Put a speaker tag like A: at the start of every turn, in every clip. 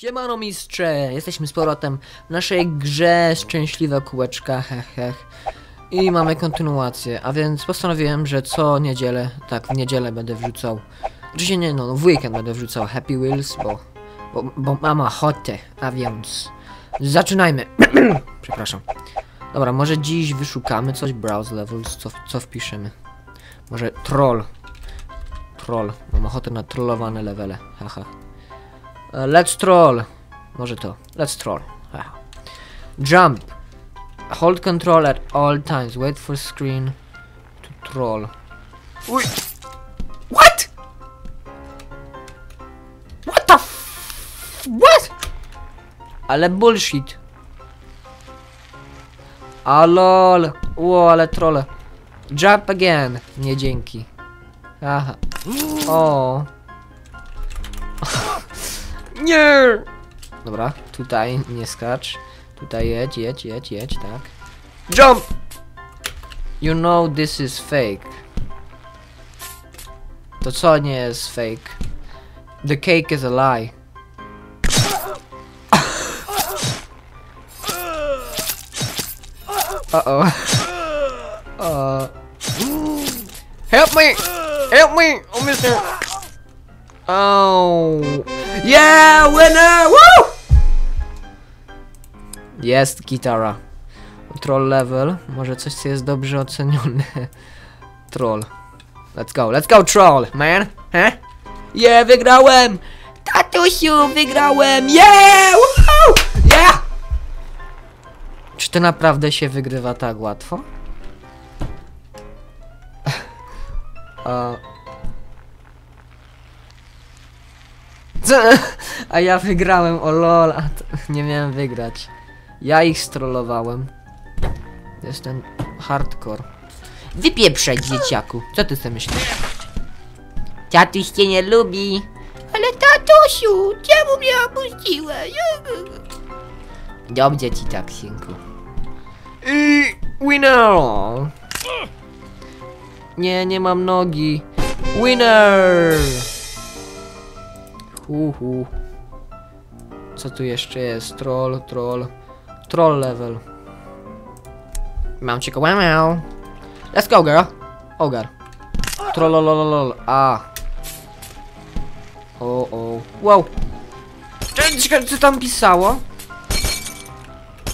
A: Siemano mistrze, jesteśmy z powrotem w naszej grze Szczęśliwe Kółeczka, hech hech. I mamy kontynuację, a więc postanowiłem, że co niedzielę, tak w niedzielę będę wrzucał, oczywiście nie no, w weekend będę wrzucał Happy Wheels, bo, bo, bo mam ochotę, a więc zaczynajmy. Przepraszam. Dobra, może dziś wyszukamy coś, browse levels, co, co wpiszemy. Może troll. Troll, mam ochotę na trollowane levele, haha. Uh, let's troll. Może to. Let's troll. Aha. Jump. Hold control at all times. Wait for screen to troll. Uj. What? What the f What? Ale bullshit. A lol. Ło, ale trolle. Jump again. Nie dzięki. Aha. O. Nie! Dobra, tutaj nie skacz. Tutaj jedź, jedź, jedź, jedź, tak. Jump! You know this is fake. To co nie jest fake? The cake is a lie. Uh-oh. Uh. Help me! Help me! Oh, mister! Oh. Yeah, winner! Woo! Jest gitara. Troll level. Może coś co jest dobrze ocenione. Troll. Let's go, let's go troll, man! He? Yeah, wygrałem! Tatusiu, wygrałem! Yeah! Woohoo! Yeah! Czy to naprawdę się wygrywa tak łatwo? uh. Co? A ja wygrałem, o lol, nie miałem wygrać. Ja ich strollowałem. Jestem hardcore. Wypieprzaj, dzieciaku. Co ty sobie myślisz? Tatuś cię nie lubi. Ale tatusiu, czemu mnie opuściłeś? Dobrze ci tak, synku. I winner! Nie, nie mam nogi. Winner! Uhu. Co tu jeszcze jest? Troll, troll. Troll level. Mam cię wow. Let's go, girl. Ogar. Trollololol. A. O, o. Wow. Czekaj, co tam pisało?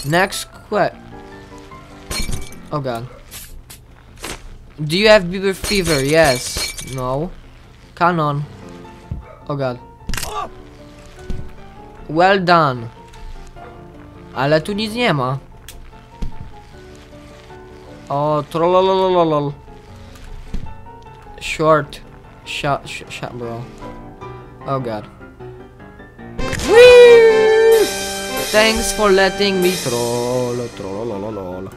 A: Next question. Oh god. Do you have beaver fever? Yes. No. Canon. Oh god. Well done. Ale tu nic nie. Short. Shot, sh shot, bro. Oh god. Whee! Thanks for letting me troll. Trollololol.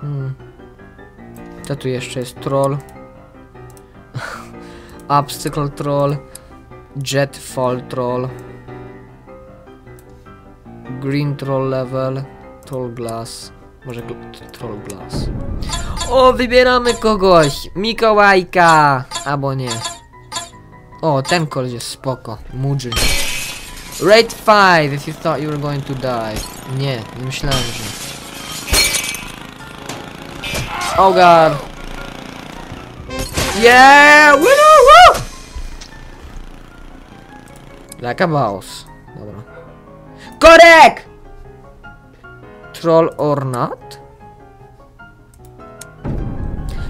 A: Hmm. Co jeszcze jest? Troll. Obstacle troll. Jet fall troll. Green troll level. Troll glass. Może troll glass. O, wybieramy kogoś. Mikołajka. Albo nie. O, ten koleś jest spoko. Mudzin. Rate 5 if you thought you were going to die. Nie, nie myślałem, że... Oh god. Yeah! Like a boss. Dobra. Korek! Troll or not?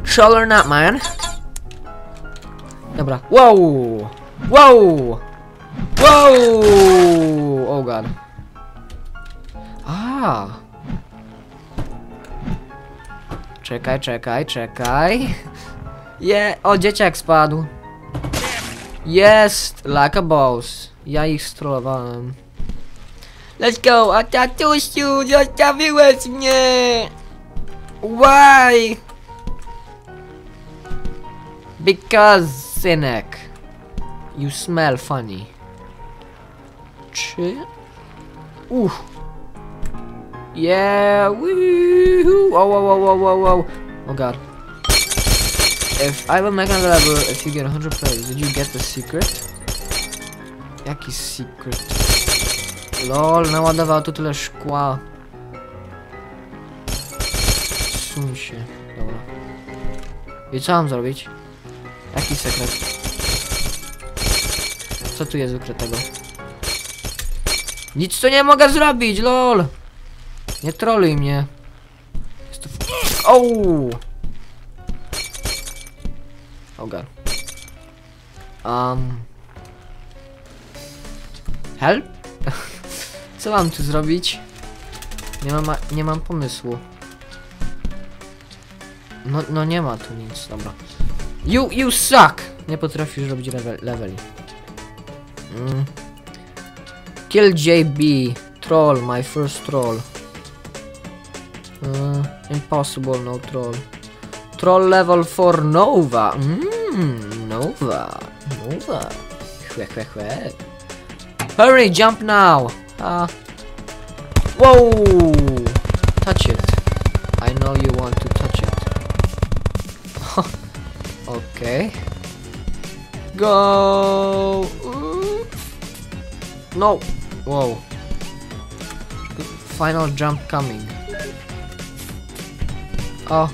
A: Troll or not, man? Dobra. Wow! Wow! Wow! Oh god. A. Czekaj, czekaj, czekaj. Je, o dzieciak spadł. Jest, like a boss. Ja ich strollowałem. Let's go, a tatusiu, zostawiłeś mnie! Why? Because, synek. You smell funny. Czy? Uff. Uh. Yeah, woohoo! Whoa, whoa, whoa, whoa, whoa, whoa. Oh god. If I will make another level, if you get 100 plays, did you get the secret? Jaki secret? LOL, naładował tu tyle szkła. Suń się. Dobra. I co mam zrobić? Jaki sekret? Co tu jest ukrytego? Nic tu nie mogę zrobić, lol! Nie troluj mnie. Jest tu... Ouu! Um... Help? Co mam tu zrobić? Nie mam, nie mam pomysłu. No, no nie ma tu nic, dobra. You, you suck! Nie potrafisz robić level, leveli. Mm. Kill JB. Troll, my first troll. Uh, impossible, no troll. Troll level for Nova. Mmm, Nova. Nova. Chwe, chwe, chwe. Hurry, jump now. Ah. Whoa! Touch it. I know you want to touch it. okay. Go! No! Whoa. Final jump coming. Oh.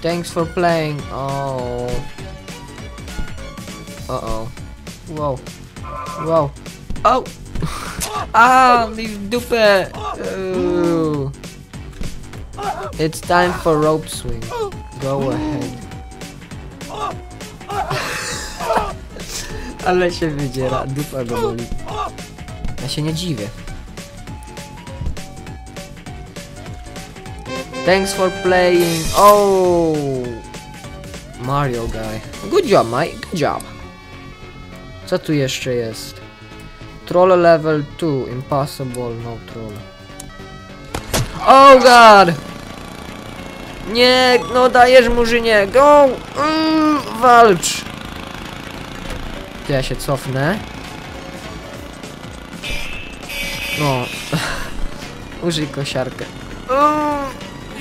A: Thanks for playing. Oh. Uh oh. Whoa. Whoa. Oh! ah, mi dupę! It's time for rope swing. Go ahead. Ale się wydziera, dupa go boli. Ja się nie dziwię. Thanks for playing. Oh! Mario guy. Good job, Mike. Good job. Co tu jeszcze jest? Troll level 2. Impossible, no troll. Oh god! Nie, no dajesz murzynie. Go! Mm, walcz! Ja się cofnę. No. Użyj kosiarkę. O,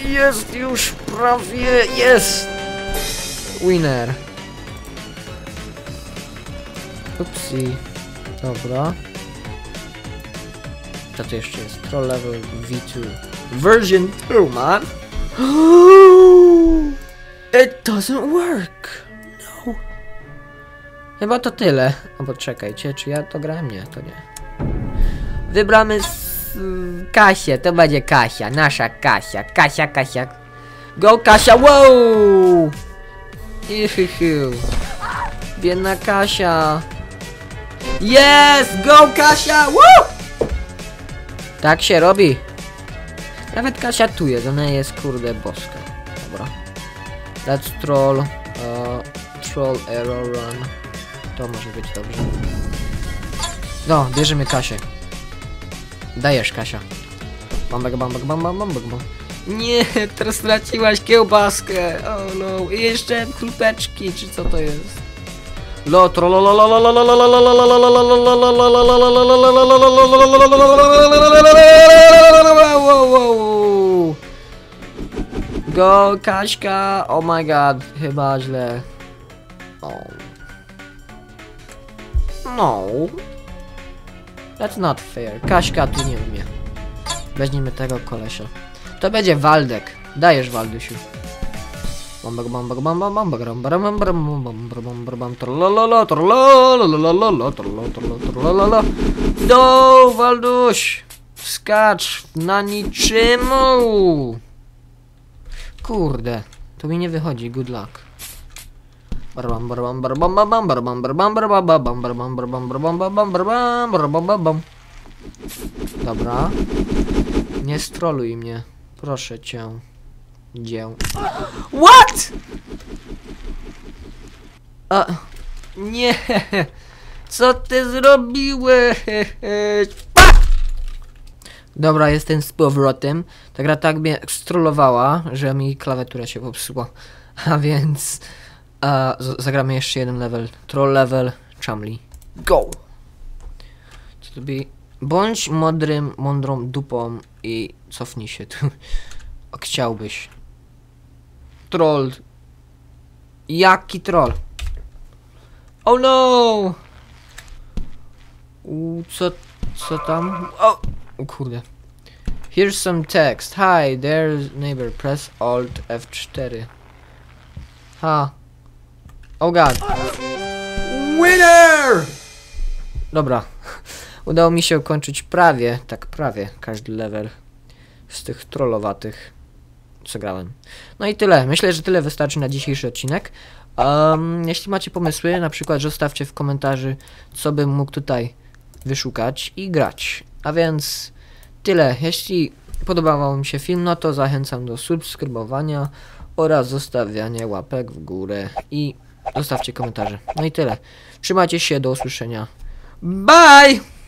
A: jest już prawie, jest! Winner. Upsi. Dobra. Co to jeszcze jest? Troll level V2. Version 2, man! It doesn't work! No. Chyba to tyle. Albo czekajcie, czy ja to grałem? Nie, to nie. Wybramy s- Kasię, to będzie Kasia, nasza Kasia. Kasia, Kasia. Go Kasia, wow! Ihihi. Biedna Kasia. Jest! Go Kasia! Woo! Tak się robi. Nawet Kasia tu jest, ona jest kurde boska. Dobra. Let's troll. Uh, troll error run. To może być dobrze. No, bierzemy Kasię. Dajesz Kasia. Bambek, bambek, bam, bam, bambek, bam. Nie, teraz straciłaś kiełbaskę. Oh no. I jeszcze chlupeczki, czy co to jest? Lo, Go, Kaśka! Oh my god, chyba źle. Oh. No. That's not fair. Kaśka tu nie umie. Weźmiemy tego kolesia. To będzie Waldek. Dajesz Waldusiu. Do Walduś! Skacz na niczemu! Kurde, to mi nie wychodzi, good luck. Dobra. Nie stroluj mnie. Proszę cię. Dzieł. What? A, nie. Co ty zrobiłeś? Pa! Dobra, jestem z powrotem. Ta gra tak mnie strollowała, że mi klawiatura się popsuła. A więc a, zagramy jeszcze jeden level. Troll level, Chumley. Go! Co to by... Bądź mądrym, mądrą dupą i cofnij się tu. O, Chciałbyś. Troll. Jaki troll? Oh no! U, co, co tam? O, o kurde. Here's some text. Hi, there's neighbor. Press Alt F4. Ha. Oh god. Winner! Dobra. Udało mi się ukończyć prawie, tak prawie, każdy level z tych trollowatych, co grałem. No i tyle. Myślę, że tyle wystarczy na dzisiejszy odcinek. Um, jeśli macie pomysły, na przykład zostawcie w komentarzu, co bym mógł tutaj wyszukać i grać. A więc tyle. Jeśli podobał mi się film, no to zachęcam do subskrybowania oraz zostawiania łapek w górę i zostawcie komentarze. No i tyle. Trzymajcie się, do usłyszenia. Bye!